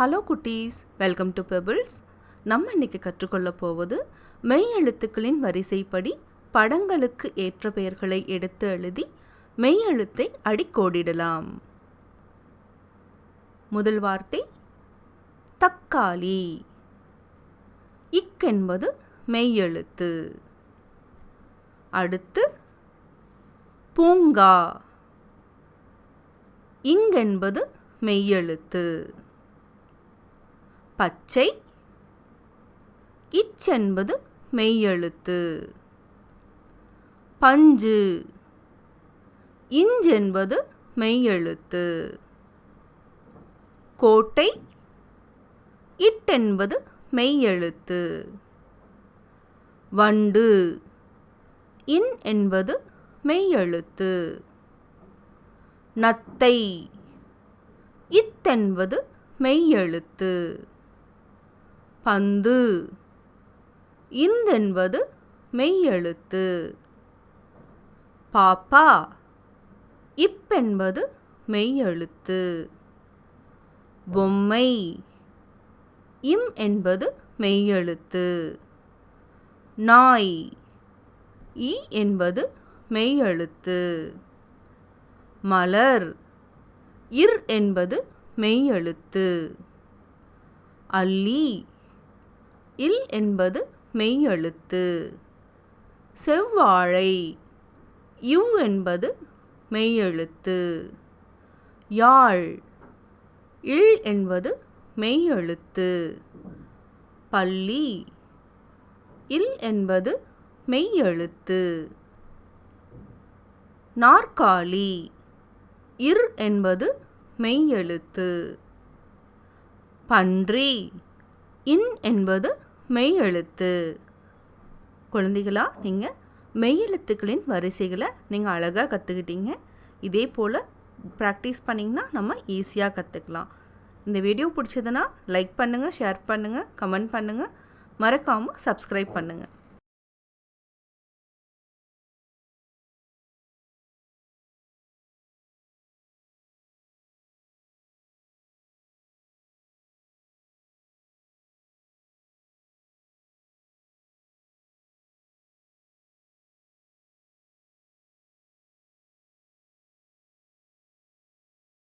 Hello குட்டீஸ் welcome to pebbles நம்ம இன்னைக்கு கற்றுக்கொள்ள போவது மெய் எழுத்துக்களின் வரிசைப்படி படங்களுக்கு ஏற்ற பெயர்களை எடுத்து எழுதி மெய் எழுத்தை அடிக்கோடிடலாம். முதல் வார்த்தை தக்காளி. இக் என்பது மெய் எழுத்து. அடுத்து பூங்கா. இங்கென்பது மெய்யெழுத்து பச்சை. இச்சென்பது மெய்யெழுத்து. பஞ்சு. இஞ்சென்பது மெய்யெழுத்து. கோட்டை. இட்டென்பது மெய்யெழுத்து. வண்டு. இன் என்பது மெய்யெழுத்து. நத்தை. இத்தென்பது மெய்யெழுத்து. பந்து. இந்தென்பது மெய்யெழுத்து. பாப்பா. இப்பென்பது மெய்யெழுத்து. பொம்மை. இம் என்பது மெய்யெழுத்து. நாய். இ என்பது மெய்யெழுத்து. மலர். இர் என்பது மெய்யெழுத்து. அல்லி. இல் என்பது மெய்யெழுத்து. செவ்வாழை யு என்பது மெய்யெழுத்து. யாழ் இல் என்பது மெய்யெழுத்து. பள்ளி இல் என்பது மெய்யெழுத்து. நாற்காலி இர் என்பது மெய்யெழுத்து. பன்றி இன் என்பது மெய்யெழுத்து. குழந்தைகளா நீங்கள் மெய்யெழுத்துக்களின் வரிசைகளை நீங்கள் அழகாக கற்றுக்கிட்டீங்க இதே போல் ப்ராக்டிஸ் பண்ணிங்கன்னா நம்ம ஈஸியாக கற்றுக்கலாம் இந்த வீடியோ பிடிச்சதுன்னா லைக் பண்ணுங்கள் ஷேர் பண்ணுங்கள் கமெண்ட் பண்ணுங்கள் மறக்காமல் சப்ஸ்கிரைப் பண்ணுங்கள்